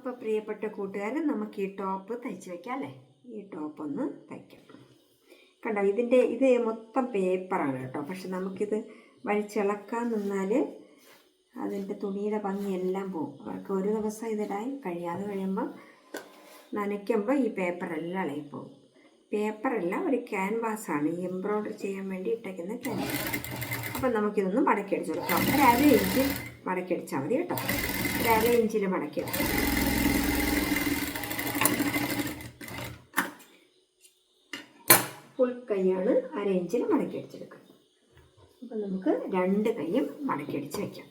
അപ്പോൾ പ്രിയപ്പെട്ട കൂട്ടുകാരൻ നമുക്ക് ഈ ടോപ്പ് തയ്ച്ച് വയ്ക്കാം അല്ലേ? ഈ ടോപ്പ് ഒന്ന് തയ്ക്കാം. കണ്ടോ ഇതിന്റെ ഇത് മൊത്തം പേപ്പറാണ് കേട്ടോ. പക്ഷെ നമുക്കിത് വലിച്ചിളക്കാൻ നിന്നാൽ അതിന്റെ തുണിയുടെ ഭംഗിയെല്ലാം പോകും. അവർക്ക് ഒരു ദിവസം ഇതിടാൻ കഴിയാതെ കഴിയുമ്പോൾ നനയ്ക്കുമ്പോൾ ഈ പേപ്പറെല്ലാം ഇളകിപ്പോകും പേപ്പറല്ല ഒരു ക്യാൻവാസാണ് ഈ എംബ്രോയ്ഡറി ചെയ്യാൻ വേണ്ടി ഇട്ടേക്കുന്ന ക്യാൻവാസ് അപ്പം നമുക്കിതൊന്ന് മടക്കി അടിച്ചു കൊടുക്കാം ഒരു അര ഇഞ്ച് മടക്കി അടിച്ചാൽ മതി കേട്ടോ. ഒരു അര ഇഞ്ചിൽ മടക്കി കൈയാണ് അര ഇഞ്ചിൽ മടക്കി അടിച്ചെടുക്കുക അപ്പം നമുക്ക് രണ്ട് കൈയും മടക്കി അടിച്ച് വയ്ക്കാം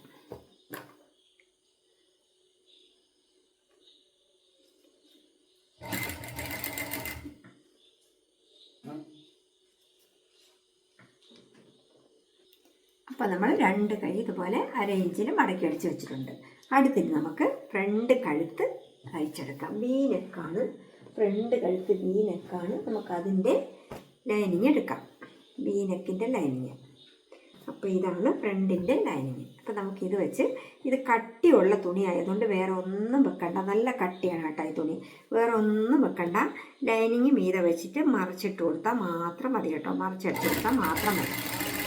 അപ്പോൾ നമ്മൾ രണ്ട് കൈ ഇതുപോലെ അര ഇഞ്ചിൽ മടക്കി അടിച്ച് വെച്ചിട്ടുണ്ട്. അടുത്തിന് നമുക്ക് ഫ്രണ്ട് കഴുത്ത് തയ്ച്ചെടുക്കാം. വീനെക്കാണ് ഫ്രണ്ട് കഴുത്ത് വീനെക്കാണ് നമുക്ക് അതിന്റെ ലൈനിങ് എടുക്കാം. വീനക്കിന്റെ ലൈനിങ് അപ്പോൾ ഇതാണ് ഫ്രണ്ടിന്റെ ലൈനിങ് അപ്പോൾ നമുക്ക് ഇത് വെച്ച് ഇത് കട്ടിയുള്ള തുണി ആയതുകൊണ്ട് വേറെ ഒന്നും വെക്കണ്ട. നല്ല കട്ടിയാണ് കേട്ടോ ഈ തുണി. വേറെ ഒന്നും വെക്കണ്ട. ലൈനിങ് മീതെ വെച്ചിട്ട് മറിച്ചിട്ട് കൊടുത്താൽ മാത്രം മതി കേട്ടോ. മറിച്ചെടുത്ത് കൊടുത്താൽ മാത്രം മതി.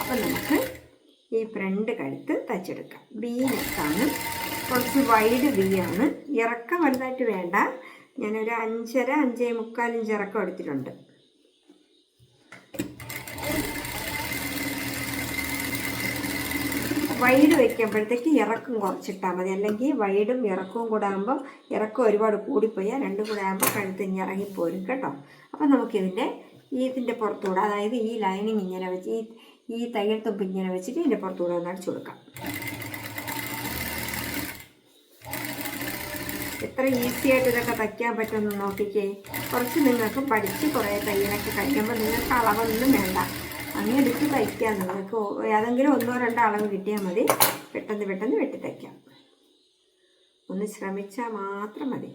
അപ്പോൾ നമുക്ക് ഈ ഫ്രണ്ട് കഴുത്ത് തയ്ച്ചെടുക്കാം. ബി നെക്കാണ് കുറച്ച് വൈഡ് ബി ആണ്. ഇറക്കം വലുതായിട്ട് വേണ്ട. ഞാനൊരു അഞ്ചര അഞ്ചേ മുക്കാൽ ഇഞ്ച് ഇറക്കം എടുത്തിട്ടുണ്ട്. വൈഡ് വയ്ക്കുമ്പോഴത്തേക്ക് ഇറക്കം കുറച്ചിട്ടാൽ മതി. അല്ലെങ്കിൽ വൈഡും ഇറക്കവും കൂടെ ആകുമ്പോൾ ഇറക്കം ഒരുപാട് കൂടിപ്പോയാൽ രണ്ടും കൂടെ ആകുമ്പോൾ കഴുത്ത് ഇങ്ങനെ ഇറങ്ങിപ്പോരും കേട്ടോ. അപ്പം നമുക്കിതിന്റെ ഇതിന്റെ പുറത്തൂടെ അതായത് ഈ ലൈനിങ് ഇങ്ങനെ വെച്ച് ഈ ഈ തയ്യൽ തുമ്പ് ഇങ്ങനെ വെച്ചിട്ട് ഇതിന്റെ പുറത്തൂടെ ഒന്ന് അടിച്ചു കൊടുക്കാം. എത്ര ഈസി ആയിട്ട് ഇതൊക്കെ തയ്ക്കാൻ പറ്റുമെന്ന് നോക്കിക്കേ. കുറച്ച് നിങ്ങൾക്ക് പഠിച്ച് കുറേ തയ്യലൊക്കെ കഴിക്കുമ്പോൾ നിങ്ങൾക്ക് അളവൊന്നും വേണ്ട. അങ്ങനെ എടുത്ത് തയ്ക്കാം. നിങ്ങൾക്ക് ഏതെങ്കിലും ഒന്നോ രണ്ടോ അളവ് കിട്ടിയാൽ മതി. പെട്ടെന്ന് പെട്ടെന്ന് വെട്ടി തയ്ക്കാം. ഒന്ന് ശ്രമിച്ചാൽ മാത്രം മതി.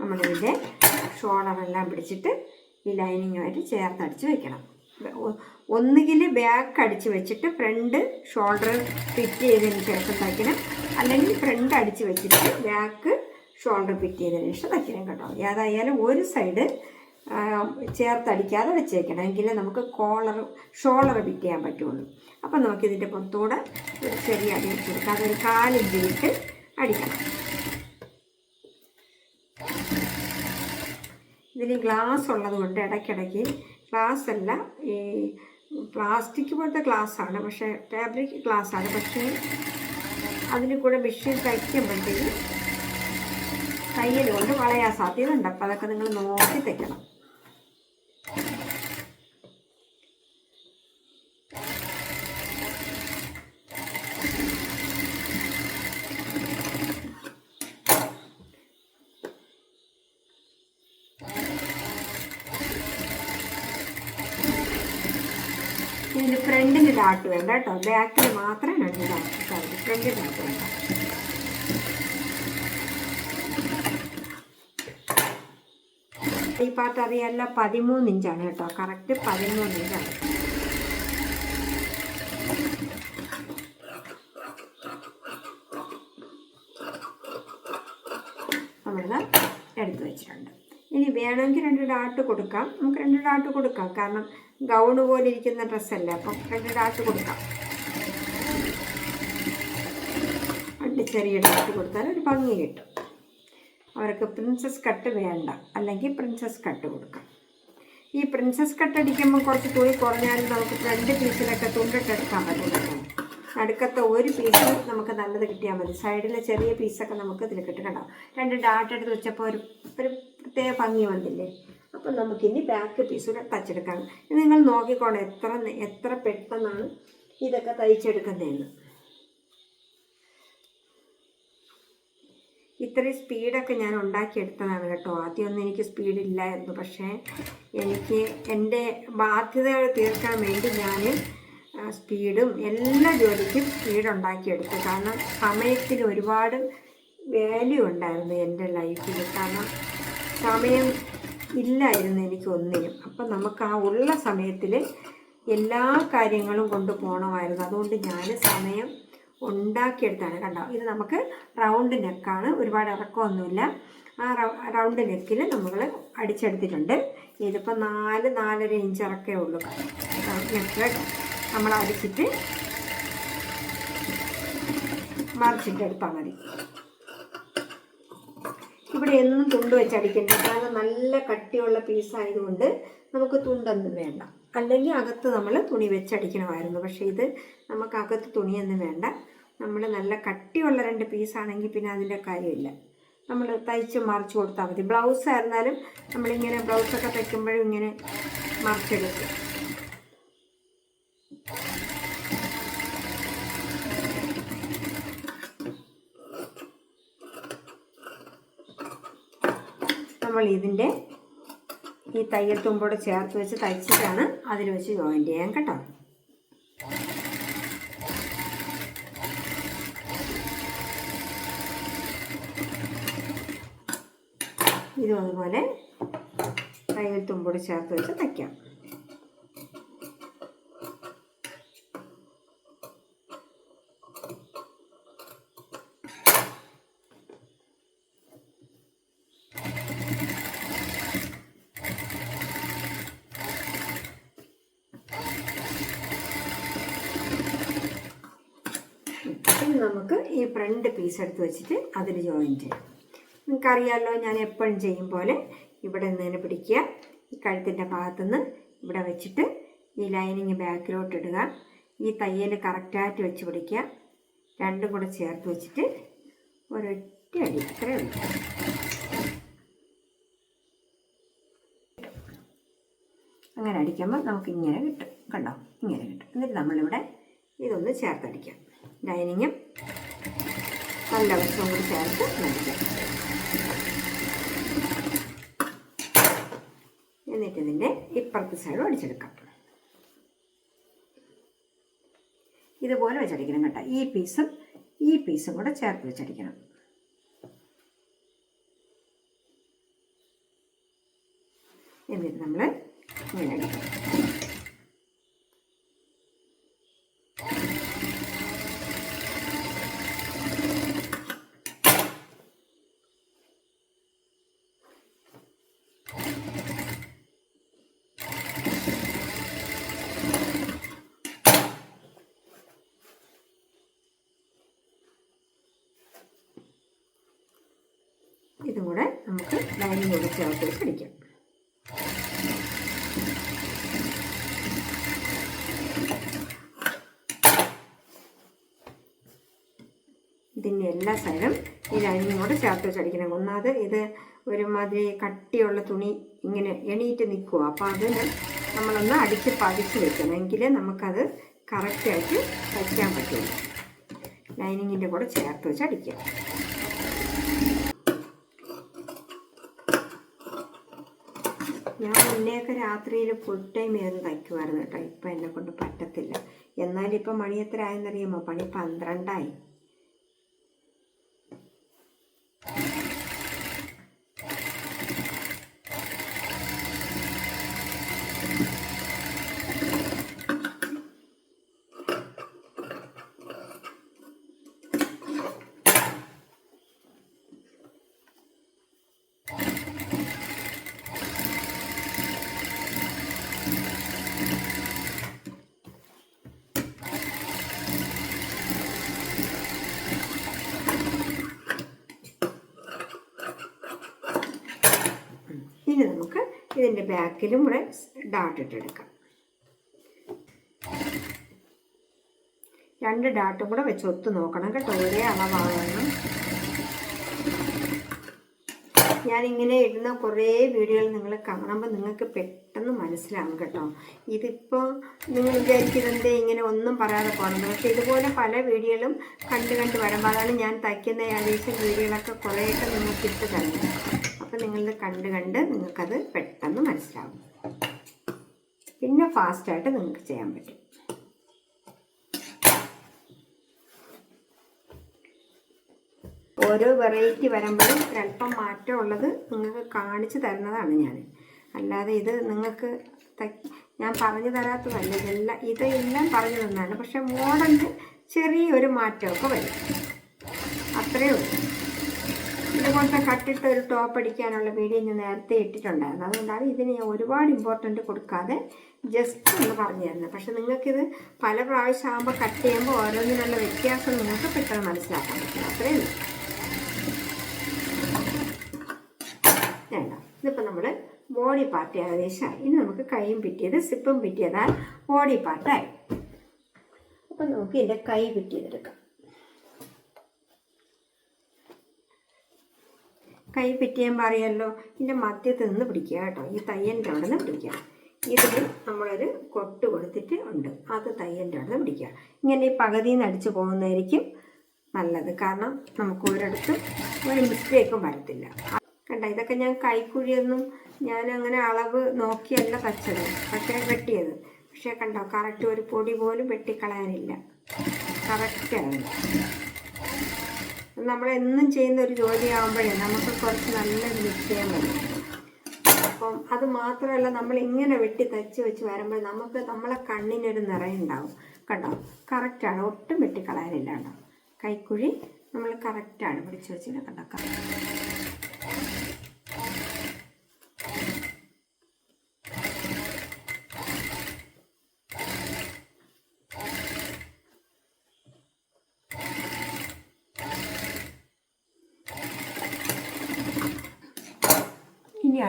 നമ്മളിതിന്റെ ഷോളറെല്ലാം പിടിച്ചിട്ട് ഈ ലൈനിങ്ങുമായിട്ട് ചേർത്തടിച്ച് വെക്കണം. ഒന്നുകിൽ ബാക്ക് അടിച്ച് വെച്ചിട്ട് ഫ്രണ്ട് ഷോൾഡർ ഫിറ്റ് ചെയ്തതിന് ശേഷം തയ്ക്കണം. അല്ലെങ്കിൽ ഫ്രണ്ട് അടിച്ച് വെച്ചിട്ട് ബാക്ക് ഷോൾഡർ പിക്ക് ചെയ്തതിന് ശേഷം തയ്ക്കണം കേട്ടോ ഏതായാലും ഒരു സൈഡ് ചേർത്തടിക്കാതെ വെച്ചേക്കണം. എങ്കിലേ നമുക്ക് കോളർ ഷോളർ പിക്ക് ചെയ്യാൻ പറ്റുള്ളൂ. അപ്പം നമുക്കിതിന്റെ പുറത്തൂടെ ഒരു ചെറിയ അടി വെച്ച് കൊടുക്കാം. അതൊരു കാലിഞ്ച് വിട്ട് അടിക്കണം. ഇതിന് ഗ്ലാസ് ഉള്ളത് കൊണ്ട് ഇടയ്ക്കിടയ്ക്ക് ഗ്ലാസ് അല്ല ഈ പ്ലാസ്റ്റിക് പോലത്തെ ഗ്ലാസ് ആണ്. പക്ഷേ ഫാബ്രിക് ഗ്ലാസ് ആണ്. പക്ഷേ അതിന് കൂടെ മെഷീൻ തയ്ക്കുമ്പോഴത്തേക്ക് തയ്യൽ കൊണ്ട് വളയാൻ സാധ്യത ഉണ്ട് അപ്പോൾ അതൊക്കെ നിങ്ങൾ നോക്കി തയ്ക്കണം. ഇതിന് ഫ്രണ്ടിൽ ഡാട്ട് വേണ്ട കേട്ടോ. ബാക്കിൽ മാത്രമേ രണ്ട് ഡാട്ട് ഫ്രണ്ടിൽ വേണ്ട. ഈ പാട്ട് അറിയാമല്ല പതിമൂന്ന് ഇഞ്ചാണ് കേട്ടോ. കറക്റ്റ് പതിമൂന്ന് ഇഞ്ചാണ്. നമ്മളിത് എടുത്തു വെച്ചിട്ടുണ്ട്. ഇനി വേണമെങ്കിൽ രണ്ട് ഡാട്ട് കൊടുക്കാം. നമുക്ക് രണ്ട് ഡാട്ട് കൊടുക്കാം. കാരണം ഗൗണ് പോലെ ഇരിക്കുന്ന ഡ്രസ്സല്ലേ അപ്പം രണ്ട് ഡാട്ട് കൊടുക്കാം. രണ്ട് ചെറിയ ഡാട്ട് കൊടുത്താൽ ഒരു ഭംഗി കിട്ടും. അവർക്ക് പ്രിൻസസ് കട്ട് വേണ്ട. അല്ലെങ്കിൽ പ്രിൻസസ് കട്ട് കൊടുക്കാം. ഈ പ്രിൻസസ് കട്ട് അടിക്കുമ്പോൾ കുറച്ച് തുണി കുറഞ്ഞാലും നമുക്ക് രണ്ട് പീസിലൊക്കെ തുണ്ടിട്ടെടുക്കാൻ പറ്റും നടുക്കത്തെ ഒരു പീസ് നമുക്ക് നല്ലത് കിട്ടിയാൽ മതി. സൈഡിലെ ചെറിയ പീസൊക്കെ നമുക്ക് ഇതിൽ കിട്ടണം രണ്ട് ഡാട്ട് എടുത്ത് വെച്ചപ്പോൾ ഒരു ഒരു പ്രത്യേക ഭംഗി വന്നില്ലേ? അപ്പം നമുക്കിനി ബാക്ക് പീസ് തച്ചെടുക്കാം ഇത് നിങ്ങൾ നോക്കിക്കോണം എത്ര എത്ര പെട്ടെന്നാണ് ഇതൊക്കെ തയ്ച്ചെടുക്കുന്നതെന്ന്. ഇത്രയും സ്പീഡൊക്കെ ഞാൻ ഉണ്ടാക്കിയെടുത്തതാണ് കേട്ടോ. ആദ്യമൊന്നും എനിക്ക് സ്പീഡില്ലായിരുന്നു. പക്ഷേ എനിക്ക് എന്റെ ബാധ്യതകൾ തീർക്കാൻ വേണ്ടി ഞാൻ സ്പീഡും എല്ലാ ജോലിക്കും സ്പീഡുണ്ടാക്കിയെടുത്തു. കാരണം സമയത്തിന് ഒരുപാട് വാല്യൂ ഉണ്ടായിരുന്നു എന്റെ ലൈഫിൽ കാരണം സമയം ഇല്ലായിരുന്നു എനിക്ക് ഒന്നിനും അപ്പം നമുക്ക് ആ ഉള്ള സമയത്തിൽ എല്ലാ കാര്യങ്ങളും കൊണ്ടുപോകണമായിരുന്നു അതുകൊണ്ട് ഞാൻ സമയം ഉണ്ടാക്കിയെടുത്താണ് കണ്ടോ? ഇത് നമുക്ക് റൗണ്ട് നെക്കാണ് ഒരുപാട് ഇറക്കമൊന്നുമില്ല. ആ റൗണ്ട് നെക്കിൽ നമ്മൾ അടിച്ചെടുത്തിട്ടുണ്ട്. ഇതിപ്പോൾ നാല് നാലര ഇഞ്ച് ഇറക്കേ ഉള്ളൂ. നെക്ക് നമ്മൾ അടിച്ചിട്ട് മറിച്ചിട്ടെടുത്താൽ മതി. ഇവിടെ എന്നും തുണ്ട് വെച്ചടിക്കേണ്ട. കാരണം നല്ല കട്ടിയുള്ള പീസായതുകൊണ്ട് നമുക്ക് തുണ്ടൊന്നും വേണ്ട. അല്ലെങ്കിൽ അകത്ത് നമ്മൾ തുണി വെച്ചടിക്കണമായിരുന്നു. പക്ഷേ ഇത് നമുക്ക് അകത്ത് തുണിയൊന്നും വേണ്ട. നമ്മൾ നല്ല കട്ടിയുള്ള രണ്ട് പീസാണെങ്കിൽ പിന്നെ അതിന്റെ കാര്യമില്ല. നമ്മൾ തയ്ച്ച് മറിച്ച് കൊടുത്താൽ മതി. ബ്ലൗസ് ആയിരുന്നാലും നമ്മളിങ്ങനെ ബ്ലൗസൊക്കെ തയ്ക്കുമ്പോഴും ഇങ്ങനെ മറിച്ചെടുക്കും. നമ്മൾ ഇതിന്റെ ഈ തയ്യൽ തുമ്പോട് ചേർത്ത് വെച്ച് തയ്ച്ചിട്ടാണ് അതിൽ വെച്ച് ജോയിൻ ചെയ്യാൻ കേട്ടോ. ഇതും അതുപോലെ തയ്യൽ തുമ്പോട് ചേർത്ത് വെച്ച് തയ്ക്കാം ഇനി നമുക്ക് ഈ ഫ്രണ്ട് പീസ് എടുത്ത് വെച്ചിട്ട് അതിൽ ജോയിൻ ചെയ്യാം നിങ്ങൾക്കറിയാമല്ലോ ഞാൻ എപ്പോഴും ചെയ്യും പോലെ ഇവിടെ നിന്ന് പിടിക്കുക. ഈ കഴുത്തിന്റെ ഭാഗത്തുനിന്ന് ഇവിടെ വെച്ചിട്ട് ഈ ലൈനിങ് ബാക്കിലോട്ട് ഇടുക. ഈ തയ്യൽ കറക്റ്റായിട്ട് വെച്ച് പിടിക്കുക. രണ്ടും കൂടെ ചേർത്ത് വെച്ചിട്ട് ഒരൊറ്റ അടി. ഇത്രയേ ഉള്ളൂ. അങ്ങനെ അടിക്കുമ്പോൾ നമുക്ക് ഇങ്ങനെ കിട്ടും. കണ്ടോ? ഇങ്ങനെ കിട്ടും. എന്നിട്ട് നമ്മളിവിടെ ഇതൊന്ന് ചേർത്തടിക്കാം ലൈനിങ്ങും നല്ല വശം കൂടി ചേർത്ത് അടിക്കാം എന്നിട്ട് ഇതിന്റെ ഇപ്പുറത്തെ സൈഡും അടിച്ചെടുക്കാം. ഇതുപോലെ വെച്ചടിക്കണം കേട്ടോ. ഈ പീസും ഈ പീസും കൂടെ ചേർത്ത് വെച്ചടിക്കണം. എന്നിട്ട് നമ്മൾ ഇങ്ങനെ അടിക്കണം ഇതും കൂടെ നമുക്ക് ലൈനിങ് കൂടെ ചേർത്ത് വെച്ച് അടിക്കാം. ഇതിന്റെ എല്ലാ സൈഡും ഈ ലൈനിങ് കൂടെ ചേർത്ത് വെച്ച് അടിക്കണം. ഒന്നാമത് ഇത് ഒരുമാതിരി കട്ടിയുള്ള തുണി ഇങ്ങനെ എണീറ്റ് നിൽക്കുക അപ്പോൾ അതിന് നമ്മളൊന്ന് അടിച്ച് പതിച്ച് വെക്കണം. എങ്കിലേ നമുക്കത് കറക്റ്റായിട്ട് തയ്ക്കാൻ പറ്റുള്ളൂ. ലൈനിങ്ങിന്റെ കൂടെ ചേർത്ത് വെച്ച് ഞാൻ മുന്നേയൊക്കെ രാത്രിയിൽ ഫുൾ ടൈം ഇരുന്ന് തയ്ക്കുമായിരുന്നു കേട്ടോ. ഇപ്പം എന്നെ കൊണ്ട് പറ്റത്തില്ല. എന്നാലും ഇപ്പം മണി എത്ര ആയെന്നറിയാമോ? പണി പന്ത്രണ്ടായി ഇനി നമുക്ക് ഇതിന്റെ ബാക്കിലും കൂടെ ഡാട്ട് ഇട്ടെടുക്കാം. രണ്ട് ഡാട്ടും കൂടെ വെച്ച് ഒത്ത് നോക്കണം കേട്ടോ. ഒരേ അളവാകണം ഞാനിങ്ങനെ ഇടുന്ന കുറേ വീഡിയോകൾ നിങ്ങൾ കാണുമ്പോൾ നിങ്ങൾക്ക് പെട്ടെന്ന് മനസ്സിലാവും കേട്ടോ. ഇതിപ്പോൾ നിങ്ങൾ വിചാരിക്കുന്നത് ഇങ്ങനെ ഒന്നും പറയാതെ പോകണം. പക്ഷെ ഇതുപോലെ പല വീഡിയോകളും കണ്ട് കണ്ട് വരുമ്പോൾ അതാണ് ഞാൻ തയ്ക്കുന്ന ഏകദേശം വീഡിയോകളൊക്കെ കുറേയൊക്കെ നിങ്ങൾക്ക് ഇട്ട് തരുന്നത്. അപ്പോൾ നിങ്ങളിത് കണ്ട് കണ്ട് നിങ്ങൾക്കത് പെട്ടെന്ന് മനസ്സിലാവും. പിന്നെ ഫാസ്റ്റായിട്ട് നിങ്ങൾക്ക് ചെയ്യാൻ പറ്റും. ഓരോ വെറൈറ്റി വരുമ്പോഴും ഒരല്പം മാറ്റമുള്ളത് നിങ്ങൾക്ക് കാണിച്ചു തരുന്നതാണ് ഞാൻ. അല്ലാതെ ഇത് നിങ്ങൾക്ക് ഞാൻ പറഞ്ഞു തരാത്തതല്ല ഇതെല്ലാം ഇതെല്ലാം പറഞ്ഞു തന്നാണ് പക്ഷെ മോഡലിന് ചെറിയൊരു മാറ്റമൊക്കെ വരും. അത്രയേ ഉള്ളൂ. ഇതുപോലത്തെ കട്ടിട്ട ഒരു ടോപ്പ് അടിക്കാനുള്ള വീഡിയോ ഞാൻ നേരത്തെ ഇട്ടിട്ടുണ്ടായിരുന്നു. അതുകൊണ്ടാണ് ഇതിന് ഞാൻ ഒരുപാട് ഇമ്പോർട്ടന്റ് കൊടുക്കാതെ ജസ്റ്റ് ഒന്ന് പറഞ്ഞു തരുന്നത്. പക്ഷെ നിങ്ങൾക്കിത് പല പ്രാവശ്യം ആകുമ്പോൾ കട്ട് ചെയ്യുമ്പോൾ ഓരോന്നിനുള്ള വ്യത്യാസം നിങ്ങൾക്ക് പെട്ടെന്ന് മനസ്സിലാക്കാൻ പറ്റും. അത്രയേ ഉള്ളൂ. വേണ്ട ഇതിപ്പോൾ നമ്മൾ ബോഡി പാർട്ട് ഏകദേശമായി ഇനി നമുക്ക് കൈയും പിറ്റിയത് സിപ്പും പിറ്റിയതാൽ ബോഡി പാർട്ടായി അപ്പം നമുക്ക് ഇതിന്റെ കൈ പിറ്റിയതെടുക്കാം കൈ പിറ്റിയുമ്പോൾ അറിയാമല്ലോ ഇതിന്റെ മധ്യത്തിൽ നിന്ന് പിടിക്കുക കേട്ടോ. ഈ തയ്യലിന്റെ അവിടെ നിന്ന് പിടിക്കുക. ഇതിൽ നമ്മളൊരു കൊട്ട് കൊടുത്തിട്ട് ഉണ്ട്. അത് തയ്യലിന്റെ അവിടെ നിന്ന് പിടിക്കുക. ഇങ്ങനെ ഈ പകുതിയിൽ നിന്ന് അടിച്ച് പോകുന്നതായിരിക്കും നല്ലത്. കാരണം നമുക്ക് ഒരിടത്ത് ഒരു മിസ്റ്റേക്കും വരത്തില്ല. കണ്ട? ഇതൊക്കെ ഞാൻ കൈക്കുഴിയൊന്നും ഞാൻ അങ്ങനെ അളവ് നോക്കിയല്ല തച്ചത്. പക്ഷേ വെട്ടിയത്. പക്ഷേ കണ്ടോ? കറക്റ്റ് ഒരു പൊടി പോലും വെട്ടിക്കളയാനില്ല. കറക്റ്റാണ് നമ്മളെന്നും ചെയ്യുന്ന ഒരു ജോലിയാകുമ്പോഴേ നമുക്ക് കുറച്ച് നല്ലൊരു നിശ്ചയം വരും അപ്പം അത് മാത്രമല്ല നമ്മൾ ഇങ്ങനെ വെട്ടി തച്ച് വെച്ച് വരുമ്പോൾ നമുക്ക് നമ്മളെ കണ്ണിനൊരു നിറയുണ്ടാവും. കണ്ടോ? കറക്റ്റാണ്. ഒട്ടും വെട്ടിക്കളയാനില്ല കേട്ടോ. കൈക്കുഴി നമ്മൾ കറക്റ്റാണ് പിടിച്ച് വെച്ചിട്ട് കണ്ടോ correct.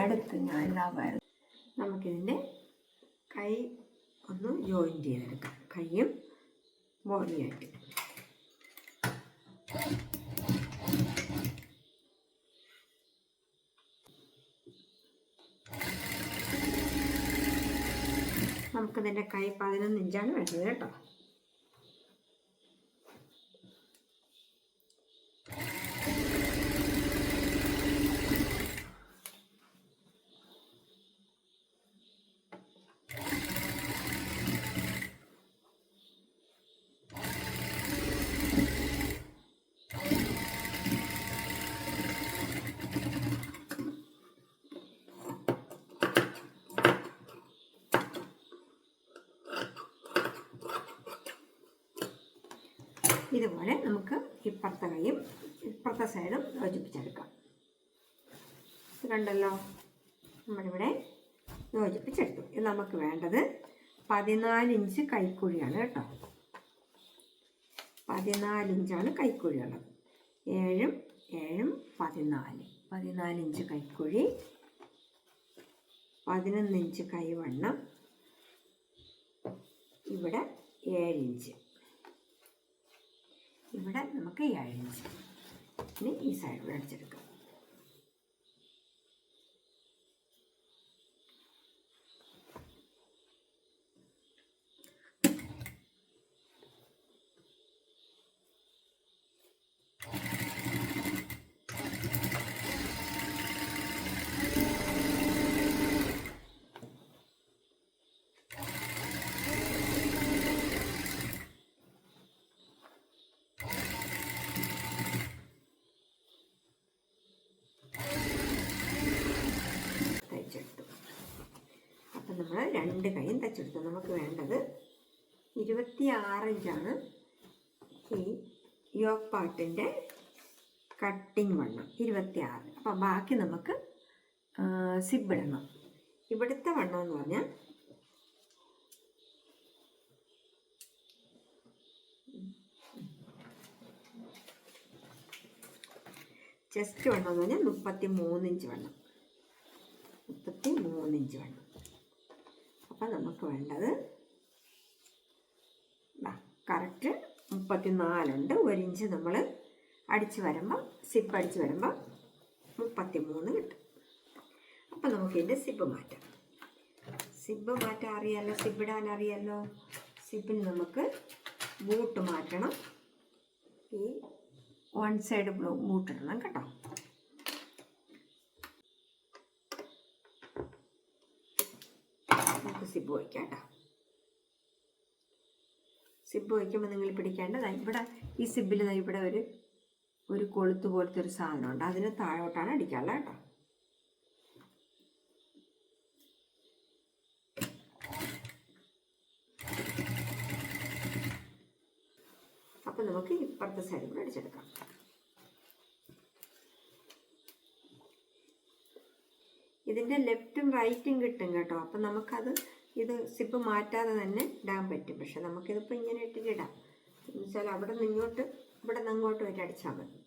ഇനി അടുത്ത് ഞാൻ എല്ലാ നമുക്കിതിന്റെ കൈ ഒന്ന് ജോയിൻ ചെയ്തെടുക്കാം കൈയും ബോഡിയായിട്ട് നമുക്കിതിന്റെ കൈ പതിനൊന്ന് ഇഞ്ചാണ് വേണ്ടത് കേട്ടോ. ഇതുപോലെ നമുക്ക് ഇപ്പുറത്തെ കൈയും ഇപ്പുറത്തെ സൈഡും യോജിപ്പിച്ചെടുക്കാം. കണ്ടല്ലോ? നമ്മളിവിടെ യോജിപ്പിച്ചെടുത്തു. ഇത് നമുക്ക് വേണ്ടത് പതിനാല് ഇഞ്ച് കൈക്കുഴിയാണ് കേട്ടോ. പതിനാല് ഇഞ്ചാണ് കൈക്കുഴിയുള്ളത്. ഏഴും ഏഴും പതിനാല്. പതിനാല് ഇഞ്ച് കൈക്കുഴി പതിനൊന്ന് ഇഞ്ച് കൈവണ്ണം. ഇവിടെ ഏഴ് ഇഞ്ച്. ഇവിടെ നമുക്ക് ഈ അഴിഞ്ഞ് ഇനി ഈ സൈഡ് അടിച്ചെടുക്കാം തയ്ച്ചെടുത്തു അപ്പം നമ്മൾ രണ്ട് കൈയും തച്ചെടുത്തു നമുക്ക് വേണ്ടത് ഇരുപത്തി ആറ് ഇഞ്ചാണ് ഈ യോക്ക് പാട്ടിന്റെ കട്ടിങ് വണ്ണം. ഇരുപത്തി ആറ് അപ്പം ബാക്കി നമുക്ക് സിബ് ഇടണം ഇവിടുത്തെ വണ്ണം എന്ന് പറഞ്ഞാൽ ചെസ്റ്റ് വണ്ണം എന്ന് പറഞ്ഞാൽ മുപ്പത്തി മൂന്നിഞ്ച് വണ്ണം. മുപ്പത്തി മൂന്നിഞ്ച് വണ്ണം. വേണം അപ്പം നമുക്ക് വേണ്ടത് കറക്റ്റ് മുപ്പത്തി നാലുണ്ട് ഒരു ഇഞ്ച് നമ്മൾ അടിച്ച് വരുമ്പോൾ സിപ്പ് അടിച്ച് വരുമ്പോൾ മുപ്പത്തി മൂന്ന് കിട്ടും. അപ്പം നമുക്ക് ഇതിന്റെ സിബ് മാറ്റാം. സിബ് മാറ്റാൻ അറിയാമല്ലോ സിബിടാൻ അറിയാമല്ലോ സിബിന് നമുക്ക് ബൂട്ട് മാറ്റണം. ഈ വൺ സൈഡ് ബ്ലൂ ബൂട്ട് ഇടണം കേട്ടോ. സിബ് വയ്ക്കാം കേട്ടോ സിബ് വയ്ക്കുമ്പോൾ നിങ്ങൾ പിടിക്കേണ്ടത് ഇവിടെ ഈ സിബിൽ ഇവിടെ ഒരു ഒരു കൊളുത്ത് പോലത്തെ ഒരു സാധനമുണ്ട്. അതിന് താഴോട്ടാണ് അടിക്കാനുള്ളത് കേട്ടോ. അപ്പം നമുക്ക് ഇപ്പുറത്തെ സൈഡ് കൂടെ അടിച്ചെടുക്കാം. ഇതിന്റെ ലെഫ്റ്റും റൈറ്റും കിട്ടും കേട്ടോ. അപ്പം നമുക്കത് ഇത് സിപ്പ് മാറ്റാതെ തന്നെ ഇടാൻ പറ്റും. പക്ഷെ നമുക്കിതിപ്പോൾ ഇങ്ങനെ ഇട്ടിട്ട് ഇടാം. എന്ന് വെച്ചാൽ അവിടെ നിന്ന് ഇങ്ങോട്ട് ഇവിടെ നിന്ന് അങ്ങോട്ട് വരെ അടിച്ചാൽ മതി.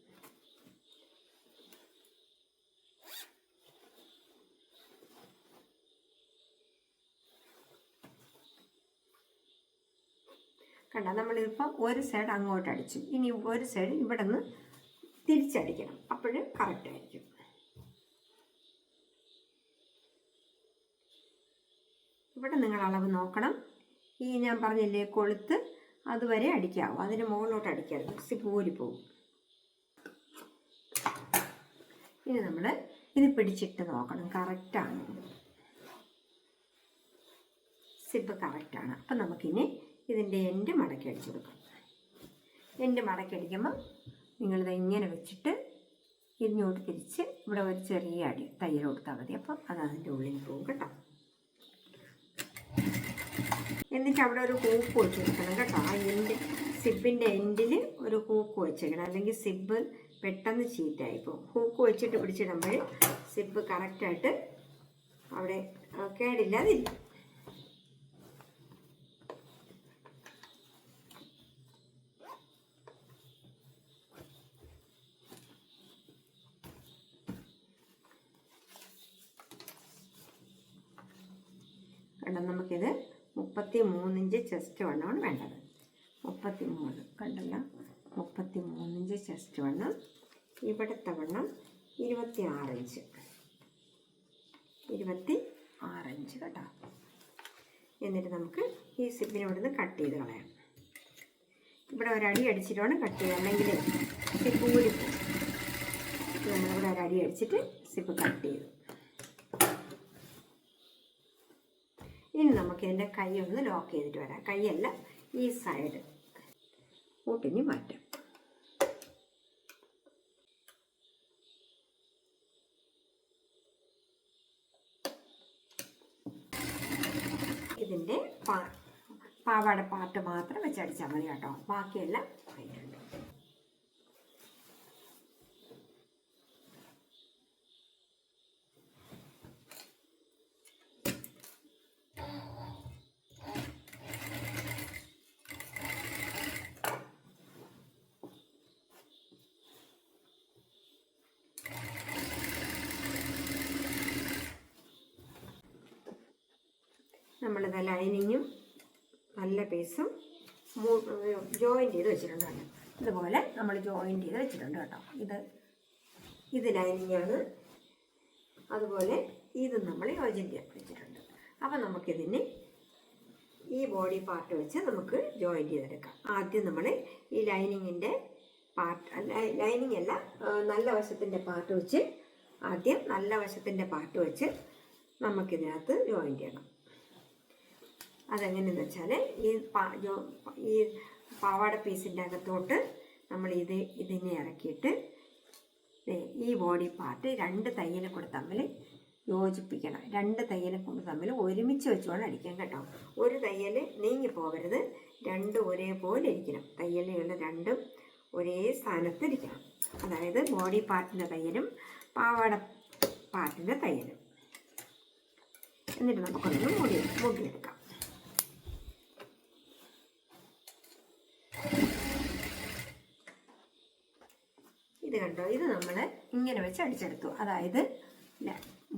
കണ്ട? നമ്മളിപ്പോൾ ഒരു സൈഡ് അങ്ങോട്ട് അടിച്ചു. ഇനി ഒരു സൈഡ് ഇവിടെ നിന്ന് തിരിച്ചടിക്കണം. അപ്പോഴും കറക്റ്റ് ആയിരിക്കും. ഇവിടെ നിങ്ങൾ അളവ് നോക്കണം. ഈ ഞാൻ പറഞ്ഞില്ലേ കൊളുത്ത് അതുവരെ അടിക്കാവും. അതിന് മുകളിലോട്ട് അടിക്കരുത്. സിപ്പ് ഊരിപ്പോവും ഇനി നമ്മൾ ഇത് പിടിച്ചിട്ട് നോക്കണം. കറക്റ്റാണ് സിബ് കറക്റ്റാണ് അപ്പം നമുക്കിനി ഇതിന്റെ എൻഡ് മടക്കി അടിച്ചു കൊടുക്കാം. എൻഡ് മടക്കി അടിക്കുമ്പോൾ നിങ്ങളിത് ഇങ്ങനെ വെച്ചിട്ട് ഇങ്ങോട്ട് തിരിച്ച് ഇവിടെ ഒരു ചെറിയ അടി തയ്യൽ കൊടുത്താൽ മതി. അപ്പം അത് അതിന്റെ ഉള്ളിൽ പോകും കേട്ടോ. എന്നിട്ട് അവിടെ ഒരു ഹൂക്ക് വെച്ച് കൊടുക്കണം കേട്ടോ. ആ എൻഡ് സിബിന്റെ എൻഡിൽ ഒരു ഹൂക്ക് വെച്ചേക്കണം. അല്ലെങ്കിൽ സിബ് പെട്ടെന്ന് ചീറ്റായി പോകും. ഹൂക്ക് വെച്ചിട്ട് പിടിച്ചിടുമ്പോൾ സിബ് കറക്റ്റായിട്ട് അവിടെ കേടില്ല കേടില്ലാതിരിക്കും കണ്ടോ നമുക്കിത് മുപ്പത്തി മൂന്നിഞ്ച് ചെസ്റ്റ് വണ്ണമാണ് വേണ്ടത്. മുപ്പത്തി മൂന്ന് കണ്ടല്ലോ? മുപ്പത്തി മൂന്നിഞ്ച് ചെസ്റ്റ് വണ്ണം. ഇവിടുത്തെ വണ്ണം ഇരുപത്തി ആറിഞ്ച് ഇരുപത്തി ആറിഞ്ച് കേട്ടോ. എന്നിട്ട് നമുക്ക് ഈ സിബിനെ ഇവിടുന്ന് കട്ട് ചെയ്ത് കളയാം. ഇവിടെ ഒരടി അടിച്ചിട്ട് വേണം കട്ട് ചെയ്യുക അല്ലെങ്കിൽ സിപ്പ് ഊരിപ്പോകും നമ്മളിവിടെ ഒരടി അടിച്ചിട്ട് സിപ്പ് കട്ട് ചെയ്തു. ഇനി നമുക്ക് ഇതിന്റെ കൈ ഒന്ന് ലോക്ക് ചെയ്തിട്ട് വരാം. കൈയല്ല ഈ സൈഡ് കൂട്ടിനി മാറ്റാം. ഇതിന്റെ പാവാട പാർട്ട് മാത്രം വെച്ചടിച്ചാൽ മതി കേട്ടോ. ബാക്കിയെല്ലാം നമ്മളിത് ലൈനിങ്ങും നല്ല പീസും ജോയിന്റ് ചെയ്ത് വെച്ചിട്ടുണ്ട് കേട്ടോ ഇതുപോലെ നമ്മൾ ജോയിന്റ് ചെയ്ത് വെച്ചിട്ടുണ്ട് കേട്ടോ. ഇത് ഇത് ലൈനിങ്ങാണ് അതുപോലെ ഇത് നമ്മൾ യോജിന്റ് ചെയ്ത് വെച്ചിട്ടുണ്ട്. അപ്പോൾ നമുക്കിതിന് ഈ ബോഡി പാർട്ട് വെച്ച് നമുക്ക് ജോയിന്റ് ചെയ്തെടുക്കാം. ആദ്യം നമ്മൾ ഈ ലൈനിങ്ങിന്റെ പാർട്ട് ലൈനിങ് അല്ല നല്ല വശത്തിന്റെ പാർട്ട് വെച്ച് ആദ്യം നല്ല വശത്തിന്റെ പാർട്ട് വെച്ച് നമുക്കിതിനകത്ത് ജോയിന്റ് ചെയ്യണം. അതെങ്ങനെയെന്ന് വെച്ചാൽ ഈ ഈ പാവാട പീസിന്റെ അകത്തോട്ട് നമ്മൾ ഇത് ഇതിനെ ഇറക്കിയിട്ട് ഈ ബോഡി പാർട്ട് രണ്ട് തയ്യലെ കൂടെ തമ്മിൽ യോജിപ്പിക്കണം. രണ്ട് തയ്യലെ കൊണ്ട് തമ്മിൽ ഒരുമിച്ച് വെച്ച് വേണം അടിക്കാൻ കേട്ടോ. ഒരു തയ്യൽ നീങ്ങി പോകരുത്. രണ്ടും ഒരേപോലെ ഇരിക്കണം. തയ്യലുകൾ രണ്ടും ഒരേ സ്ഥാനത്ത് ഇരിക്കണം. അതായത് ബോഡി പാർട്ടിന്റെ തയ്യലും പാവാട പാർട്ടിന്റെ തയ്യലും. എന്നിട്ട് നമുക്കൊന്ന് മുടി മൂടിയെടുക്കാം ഇത് കണ്ടോ? ഇത് നമ്മൾ ഇങ്ങനെ വെച്ച് അടിച്ചെടുത്തു. അതായത്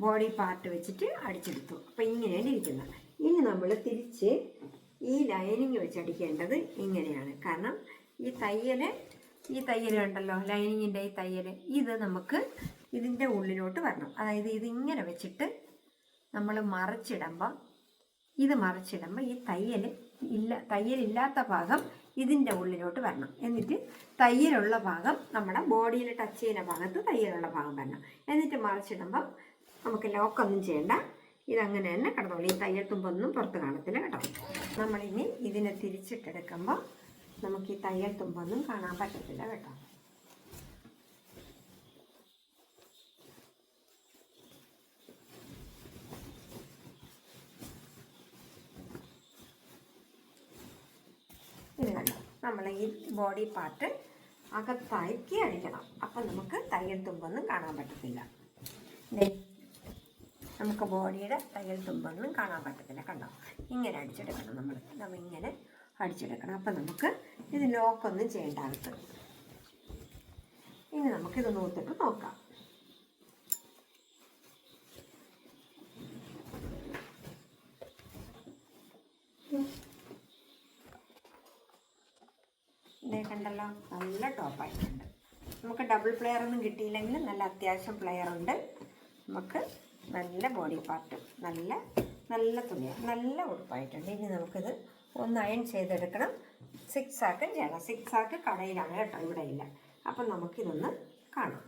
ബോഡി പാർട്ട് വെച്ചിട്ട് അടിച്ചെടുത്തു. അപ്പം ഇങ്ങനെയാണ് ഇരിക്കുന്നത്. ഇനി നമ്മൾ തിരിച്ച് ഈ ലൈനിങ് വെച്ച് അടിക്കേണ്ടത് ഇങ്ങനെയാണ്. കാരണം ഈ തയ്യൽ ഈ തയ്യൽ ഉണ്ടല്ലോ ലൈനിങ്ങിന്റെ ഈ തയ്യൽ ഇത് നമുക്ക് ഇതിന്റെ ഉള്ളിലോട്ട് വരണം. അതായത് ഇതിങ്ങനെ വെച്ചിട്ട് നമ്മൾ മറിച്ചിടുമ്പം ഇത് മറിച്ചിടുമ്പോൾ ഈ തയ്യൽ ഇല്ല തയ്യലില്ലാത്ത ഭാഗം ഇതിന്റെ ഉള്ളിലോട്ട് വരണം. എന്നിട്ട് തയ്യലുള്ള ഭാഗം നമ്മുടെ ബോഡിയിൽ ടച്ച് ചെയ്യുന്ന ഭാഗത്ത് തയ്യലുള്ള ഭാഗം വരണം. എന്നിട്ട് മറിച്ചിടുമ്പം നമുക്ക് ലോക്കൊന്നും ചെയ്യണ്ട. ഇതങ്ങനെ തന്നെ കിടന്നോളൂ. ഈ തയ്യൽ തുമ്പൊന്നും പുറത്ത് കാണത്തില്ല കേട്ടോ. നമ്മളിനി ഇതിനെ തിരിച്ചിട്ടെടുക്കുമ്പോൾ നമുക്ക് ഈ തയ്യൽ തുമ്പൊന്നും കാണാൻ പറ്റത്തില്ല കേട്ടോ. നമ്മൾ ഈ ബോഡി പാർട്ട് അകത്തായി അടിക്കണം. അപ്പം നമുക്ക് തയ്യൽ തുമ്പൊന്നും കാണാൻ പറ്റത്തില്ല. നമുക്ക് ബോഡിയുടെ തയ്യൽ തുമ്പൊന്നും കാണാൻ പറ്റത്തില്ല. കണ്ടോ? ഇങ്ങനെ അടിച്ചെടുക്കണം നമ്മൾ നമ്മൾ ഇങ്ങനെ അടിച്ചെടുക്കണം. അപ്പം നമുക്ക് ഇത് ലോക്കൊന്നും ചെയ്യേണ്ട ആവശ്യം ഇനി നമുക്കിത് നൂത്തിട്ട് നോക്കാം ഇതേ കണ്ടല്ലോ നല്ല ടോപ്പായിട്ടുണ്ട് നമുക്ക് ഡബിൾ പ്ലെയർ ഒന്നും കിട്ടിയില്ലെങ്കിൽ നല്ല അത്യാവശ്യം പ്ലെയർ ഉണ്ട്. നമുക്ക് നല്ല ബോഡി പാർട്ട് നല്ല നല്ല തുണിയാണ് നല്ല ഉടുപ്പായിട്ടുണ്ട്. ഇനി നമുക്കിത് ഒന്ന് അയൺ ചെയ്തെടുക്കണം. സിക്സ് ആക്കും ചെയ്യണം. സിക്സ് ആക്ക് കടയിലാണ് കേട്ടോ ഇവിടെ ഇല്ല അപ്പം നമുക്കിതൊന്ന് കാണാം.